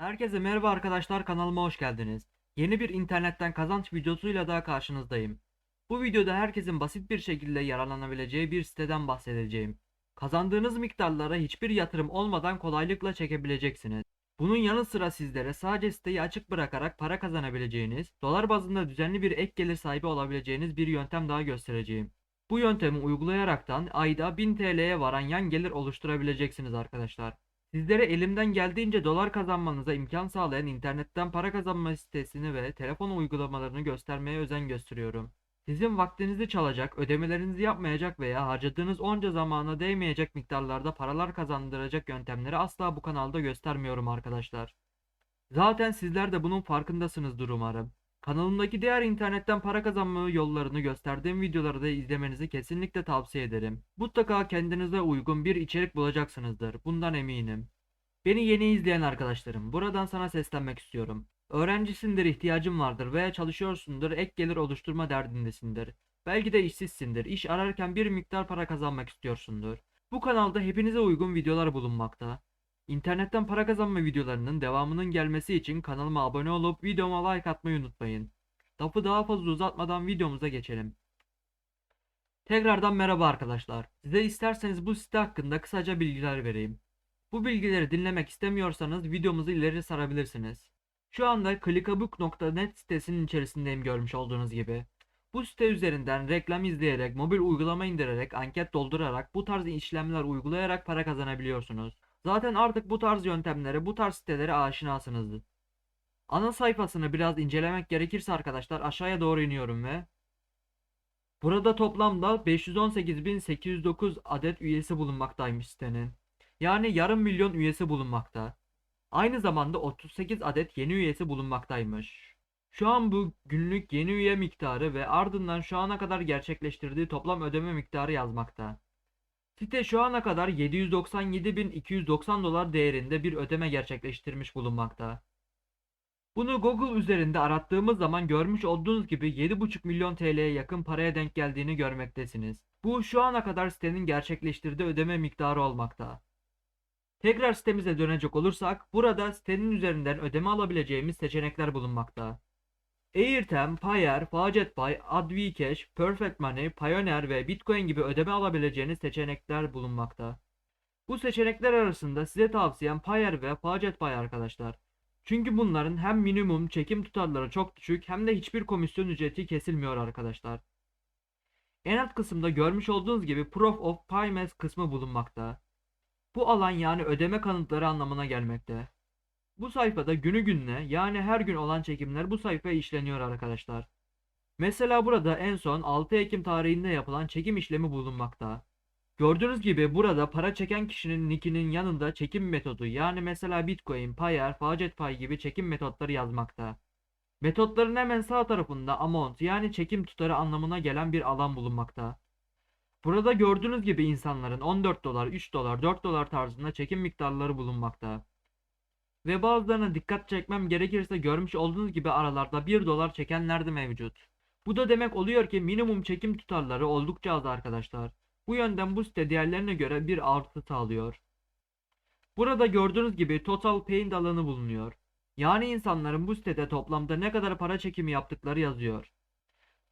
Herkese merhaba arkadaşlar kanalıma hoş geldiniz. Yeni bir internetten kazanç videosuyla daha karşınızdayım. Bu videoda herkesin basit bir şekilde yararlanabileceği bir siteden bahsedeceğim. Kazandığınız miktarlara hiçbir yatırım olmadan kolaylıkla çekebileceksiniz. Bunun yanı sıra sizlere sadece siteyi açık bırakarak para kazanabileceğiniz, dolar bazında düzenli bir ek gelir sahibi olabileceğiniz bir yöntem daha göstereceğim. Bu yöntemi uygulayaraktan ayda 1000 TL'ye varan yan gelir oluşturabileceksiniz arkadaşlar. Sizlere elimden geldiğince dolar kazanmanıza imkan sağlayan internetten para kazanma sitesini ve telefon uygulamalarını göstermeye özen gösteriyorum. Sizin vaktinizi çalacak, ödemelerinizi yapmayacak veya harcadığınız onca zamana değmeyecek miktarlarda paralar kazandıracak yöntemleri asla bu kanalda göstermiyorum arkadaşlar. Zaten sizler de bunun farkındasınızdır umarım. Kanalımdaki diğer internetten para kazanma yollarını gösterdiğim videoları da izlemenizi kesinlikle tavsiye ederim. Mutlaka kendinize uygun bir içerik bulacaksınızdır. Bundan eminim. Beni yeni izleyen arkadaşlarım, buradan sana seslenmek istiyorum. Öğrencisindir, ihtiyacın vardır veya çalışıyorsundur, ek gelir oluşturma derdindesindir. Belki de işsizsindir, iş ararken bir miktar para kazanmak istiyorsundur. Bu kanalda hepinize uygun videolar bulunmakta. İnternetten para kazanma videolarının devamının gelmesi için kanalıma abone olup videoma like atmayı unutmayın. Lafı daha fazla uzatmadan videomuza geçelim. Tekrardan merhaba arkadaşlar. Size isterseniz bu site hakkında kısaca bilgiler vereyim. Bu bilgileri dinlemek istemiyorsanız videomuzu ileri sarabilirsiniz. Şu anda clickabuk.net sitesinin içerisindeyim görmüş olduğunuz gibi. Bu site üzerinden reklam izleyerek, mobil uygulama indirerek, anket doldurarak, bu tarz işlemler uygulayarak para kazanabiliyorsunuz. Zaten artık bu tarz yöntemlere, bu tarz sitelere aşinasınızdır. Ana sayfasını biraz incelemek gerekirse arkadaşlar aşağıya doğru iniyorum ve Burada toplamda 518.809 adet üyesi bulunmaktaymış sitenin. Yani yarım milyon üyesi bulunmakta. Aynı zamanda 38 adet yeni üyesi bulunmaktaymış. Şu an bu günlük yeni üye miktarı ve ardından şu ana kadar gerçekleştirdiği toplam ödeme miktarı yazmakta. Site şu ana kadar 797.290 dolar değerinde bir ödeme gerçekleştirmiş bulunmakta. Bunu Google üzerinde arattığımız zaman görmüş olduğunuz gibi 7,5 milyon TL'ye yakın paraya denk geldiğini görmektesiniz. Bu şu ana kadar sitenin gerçekleştirdiği ödeme miktarı olmakta. Tekrar sitemize dönecek olursak burada sitenin üzerinden ödeme alabileceğimiz seçenekler bulunmakta. Airtem, Payer, Faucetpay, Advcash, Perfect Money, Pioneer ve Bitcoin gibi ödeme alabileceğiniz seçenekler bulunmakta. Bu seçenekler arasında size tavsiyem Payer ve Faucetpay arkadaşlar. Çünkü bunların hem minimum çekim tutarları çok düşük hem de hiçbir komisyon ücreti kesilmiyor arkadaşlar. En alt kısımda görmüş olduğunuz gibi Proof of Payment kısmı bulunmakta. Bu alan yani ödeme kanıtları anlamına gelmekte. Bu sayfada günü gününe yani her gün olan çekimler bu sayfaya işleniyor arkadaşlar. Mesela burada en son 6 Ekim tarihinde yapılan çekim işlemi bulunmakta. Gördüğünüz gibi burada para çeken kişinin nickinin yanında çekim metodu yani mesela Bitcoin, Payer, Faucetpay gibi çekim metotları yazmakta. Metotların hemen sağ tarafında amount yani çekim tutarı anlamına gelen bir alan bulunmakta. Burada gördüğünüz gibi insanların 14 dolar, 3 dolar, 4 dolar tarzında çekim miktarları bulunmakta. Ve bazılarına dikkat çekmem gerekirse görmüş olduğunuz gibi aralarda 1 dolar çekenler de mevcut. Bu da demek oluyor ki minimum çekim tutarları oldukça az arkadaşlar. Bu yönden bu site diğerlerine göre bir artı sağlıyor. Burada gördüğünüz gibi Total Paint alanı bulunuyor. Yani insanların bu sitede toplamda ne kadar para çekimi yaptıkları yazıyor.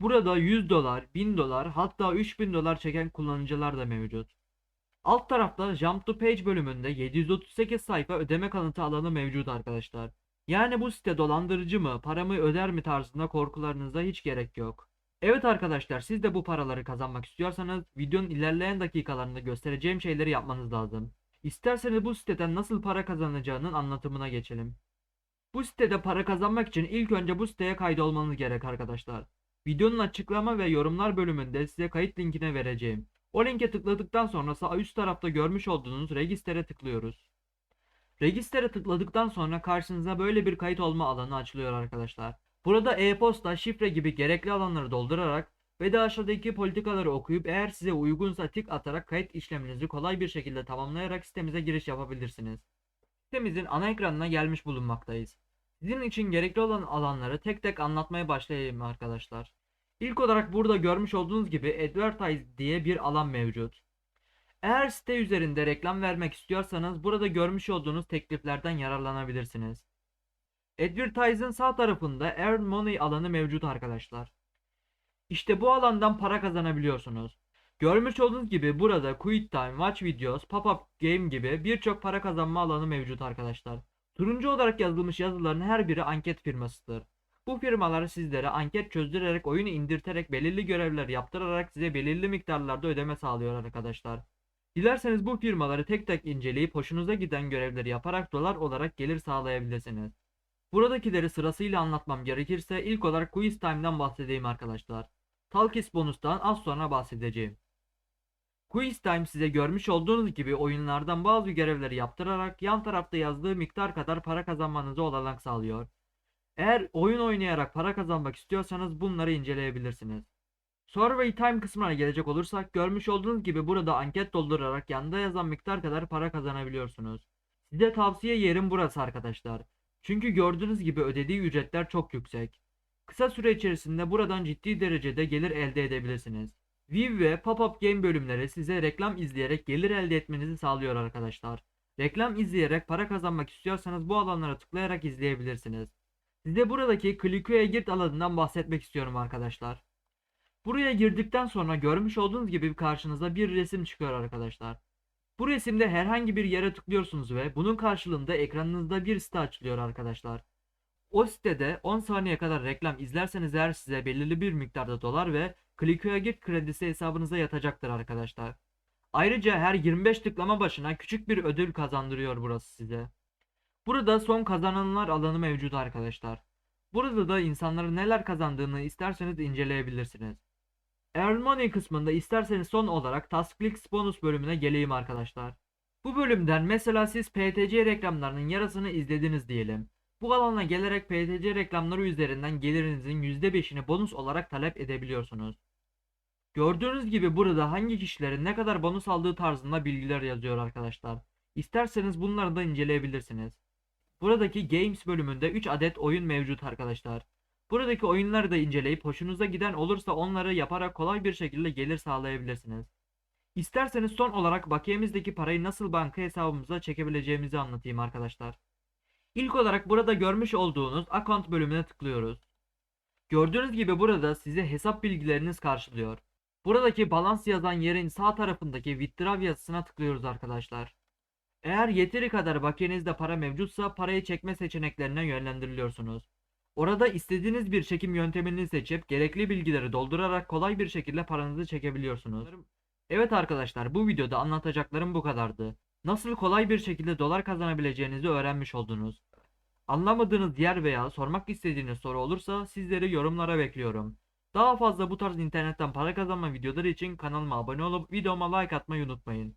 Burada 100 dolar, 1000 dolar hatta 3000 dolar çeken kullanıcılar da mevcut. Alt tarafta Jump to Page bölümünde 738 sayfa ödeme kanıtı alanı mevcut arkadaşlar. Yani bu site dolandırıcı mı, paramı öder mi tarzında korkularınıza hiç gerek yok. Evet arkadaşlar siz de bu paraları kazanmak istiyorsanız videonun ilerleyen dakikalarında göstereceğim şeyleri yapmanız lazım. İsterseniz bu siteden nasıl para kazanacağının anlatımına geçelim. Bu sitede para kazanmak için ilk önce bu siteye kaydolmanız gerek arkadaşlar. Videonun açıklama ve yorumlar bölümünde size kayıt linkine vereceğim. O linke tıkladıktan sonra sağ üst tarafta görmüş olduğunuz registere tıklıyoruz. Registere tıkladıktan sonra karşınıza böyle bir kayıt olma alanı açılıyor arkadaşlar. Burada e-posta, şifre gibi gerekli alanları doldurarak ve de aşağıdaki politikaları okuyup eğer size uygunsa tik atarak kayıt işleminizi kolay bir şekilde tamamlayarak sitemize giriş yapabilirsiniz. Sitemizin ana ekranına gelmiş bulunmaktayız. Sizin için gerekli olan alanları tek tek anlatmaya başlayayım arkadaşlar. İlk olarak burada görmüş olduğunuz gibi Advertise diye bir alan mevcut. Eğer site üzerinde reklam vermek istiyorsanız burada görmüş olduğunuz tekliflerden yararlanabilirsiniz. Advertise'ın sağ tarafında Earn Money alanı mevcut arkadaşlar. İşte bu alandan para kazanabiliyorsunuz. Görmüş olduğunuz gibi burada Quit Time, Watch Videos, Pop-up Game gibi birçok para kazanma alanı mevcut arkadaşlar. Turuncu olarak yazılmış yazıların her biri anket firmasıdır. Bu firmalar sizlere anket çözdürerek oyunu indirterek belirli görevler yaptırarak size belirli miktarlarda ödeme sağlıyor arkadaşlar. Dilerseniz bu firmaları tek tek inceleyip hoşunuza giden görevleri yaparak dolar olarak gelir sağlayabilirsiniz. Buradakileri sırasıyla anlatmam gerekirse ilk olarak Quiz Time'dan bahsedeyim arkadaşlar. Talkis bonustan az sonra bahsedeceğim. Quiz Time size görmüş olduğunuz gibi oyunlardan bazı görevleri yaptırarak yan tarafta yazdığı miktar kadar para kazanmanızı olanak sağlıyor. Eğer oyun oynayarak para kazanmak istiyorsanız bunları inceleyebilirsiniz. Survey Time kısmına gelecek olursak görmüş olduğunuz gibi burada anket doldurarak yanında yazan miktar kadar para kazanabiliyorsunuz. Size tavsiye yerim burası arkadaşlar. Çünkü gördüğünüz gibi ödediği ücretler çok yüksek. Kısa süre içerisinde buradan ciddi derecede gelir elde edebilirsiniz. Viv ve Pop-up Game bölümleri size reklam izleyerek gelir elde etmenizi sağlıyor arkadaşlar. Reklam izleyerek para kazanmak istiyorsanız bu alanlara tıklayarak izleyebilirsiniz. Size buradaki Click'e girt alanından bahsetmek istiyorum arkadaşlar. Buraya girdikten sonra görmüş olduğunuz gibi karşınıza bir resim çıkıyor arkadaşlar. Bu resimde herhangi bir yere tıklıyorsunuz ve bunun karşılığında ekranınızda bir site açılıyor arkadaşlar. O sitede 10 saniye kadar reklam izlerseniz eğer size belirli bir miktarda dolar ve Click'e git kredisi hesabınıza yatacaktır arkadaşlar. Ayrıca her 25 tıklama başına küçük bir ödül kazandırıyor burası size. Burada son kazananlar alanı mevcut arkadaşlar. Burada da insanların neler kazandığını isterseniz inceleyebilirsiniz. Earn Money kısmında isterseniz son olarak Taskflix bonus bölümüne geleyim arkadaşlar. Bu bölümden mesela siz PTC reklamlarının yarısını izlediniz diyelim. Bu alana gelerek PTC reklamları üzerinden gelirinizin %5'ini bonus olarak talep edebiliyorsunuz. Gördüğünüz gibi burada hangi kişilerin ne kadar bonus aldığı tarzında bilgiler yazıyor arkadaşlar. İsterseniz bunları da inceleyebilirsiniz. Buradaki Games bölümünde 3 adet oyun mevcut arkadaşlar. Buradaki oyunları da inceleyip hoşunuza giden olursa onları yaparak kolay bir şekilde gelir sağlayabilirsiniz. İsterseniz son olarak bakiyemizdeki parayı nasıl banka hesabımıza çekebileceğimizi anlatayım arkadaşlar. İlk olarak burada görmüş olduğunuz account bölümüne tıklıyoruz. Gördüğünüz gibi burada size hesap bilgileriniz karşılıyor. Buradaki balans yazan yerin sağ tarafındaki withdraw yazısına tıklıyoruz arkadaşlar. Eğer yeteri kadar bakiyenizde para mevcutsa parayı çekme seçeneklerine yönlendiriliyorsunuz. Orada istediğiniz bir çekim yöntemini seçip gerekli bilgileri doldurarak kolay bir şekilde paranızı çekebiliyorsunuz. Evet arkadaşlar bu videoda anlatacaklarım bu kadardı. Nasıl kolay bir şekilde dolar kazanabileceğinizi öğrenmiş oldunuz. Anlamadığınız yer veya sormak istediğiniz soru olursa sizleri yorumlara bekliyorum. Daha fazla bu tarz internetten para kazanma videoları için kanalıma abone olup videoma like atmayı unutmayın.